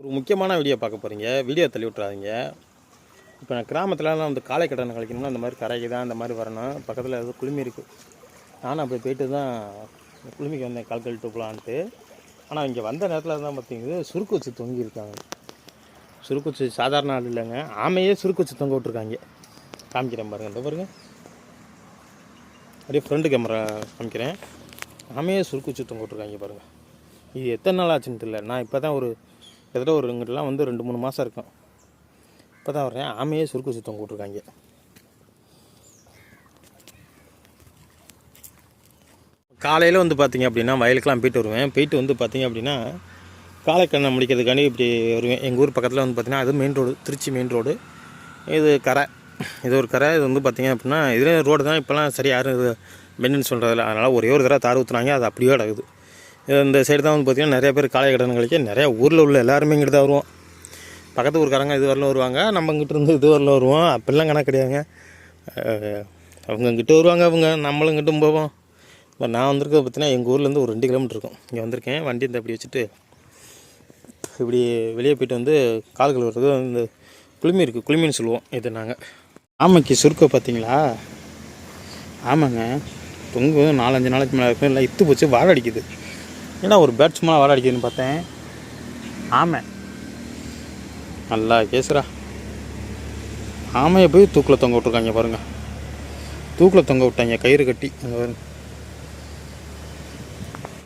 ஒரு முக்கியமான வீடியோ பார்க்க போகிறீங்க வீடியோ தள்ளி விட்றாதீங்க இப்போ நான் கிராமத்துலலாம் வந்து காலை கடனை கழிக்கணும்னா அந்த மாதிரி கரைக்கு தான் அந்த மாதிரி வரணும். பக்கத்தில் ஏதோ குளுமி இருக்குது நானும் அப்படி போயிட்டு தான் குளுமிக்கு வந்தேன் கால் கழிட்டு போகலான்ட்டு ஆனால் இங்கே வந்த நேரத்தில் தான் பார்த்தீங்கன்னா சுருக்கு வச்சு தொங்கிருக்காங்க சுருக்கு வச்சு சாதாரண ஆள் இல்லைங்க. ஆமையே சுருக்கு வச்சு தொங்க விட்ருக்காங்க காமிக்கிறேன் பாருங்கள் இந்த பாருங்க. அப்படியே ஃப்ரண்ட் கேமரா காமிக்கிறேன். ஆமையே சுருக்கு வச்சு தொங்க விட்ருக்காங்க பாருங்கள் இது எத்தனை நாள் ஆச்சுன்னு தெரியல. நான் இப்போ தான் ஒரு கிட்டத்தட்ட ஒரு இங்கிட்டலாம் வந்து ரெண்டு மூணு மாதம் இருக்கும். இப்போ தான் வர்றேன். ஆமையே சுருக்கு சுத்தம் தொங்க காலையில் வந்து பார்த்திங்க அப்படின்னா வயலுக்கெலாம் போயிட்டு வருவேன். போயிட்டு வந்து பார்த்திங்க அப்படின்னா காலைக்கண்ணை முடிக்கிறதுக்காண்டி இப்படி வருவேன். எங்கள் ஊர் பக்கத்தில் வந்து பார்த்தீங்கன்னா அது main road Trichy main road இது கரை. இது ஒரு கரை. இது வந்து பார்த்திங்க அப்படின்னா இதே ரோடு தான். இப்போலாம் சரி யாரும் இது மென்னுன்னு சொல்கிறதில்ல அதனால் ஒரே ஒரு தடவை தார் ஊற்றுனாங்க அது அப்படியே கிடக்குது. இந்த சைடு தான் வந்து பார்த்தீங்கன்னா நிறைய பேர் காலை கடன் கழிக்க நிறையா ஊரில் உள்ள எல்லாருமே இங்கிட்டு தான் வருவோம். பக்கத்து ஊருக்காரங்க இது வரலும் வருவாங்க நம்ம இங்கிட்ட இருந்து இது வரலும் வருவோம். அப்படிலாம் கணக்கு கிடையாதுங்க. அவங்க இங்கிட்ட வருவாங்க அவங்க நம்மளும் இங்கிட்டும் போவோம். இப்போ நான் வந்திருக்கிறது பார்த்தீங்கன்னா எங்கள் ஊர்லேருந்து ஒரு ரெண்டு கிலோமீட்டர் இருக்கும். இங்கே வந்திருக்கேன். வண்டி இந்த அப்படி வச்சுட்டு இப்படி வெளியே போயிட்டு வந்து கால் கழுவுறது இந்த குளுமி இருக்குது குளுமின்னு சொல்லுவோம் இது நாங்கள் ஆமைக்கு சுருக்க பார்த்தீங்களா ஆமாங்க. தொங்கும் நாலஞ்சு நாளைக்கு மேலே இருக்கும் இல்லை இத்து போச்சு வாழை அடிக்குது. ஏன்னா ஒரு பேட் சும்மா வாழை அடிக்குதுன்னு பார்த்தேன்? ஆமை. நல்லா கேசுரா ஆமையை போய் தூக்கில் தொங்க விட்ருக்காங்க பாருங்கள் தூக்கில் தொங்க விட்டாங்க கயிறு கட்டி. அங்கே பாருங்கள்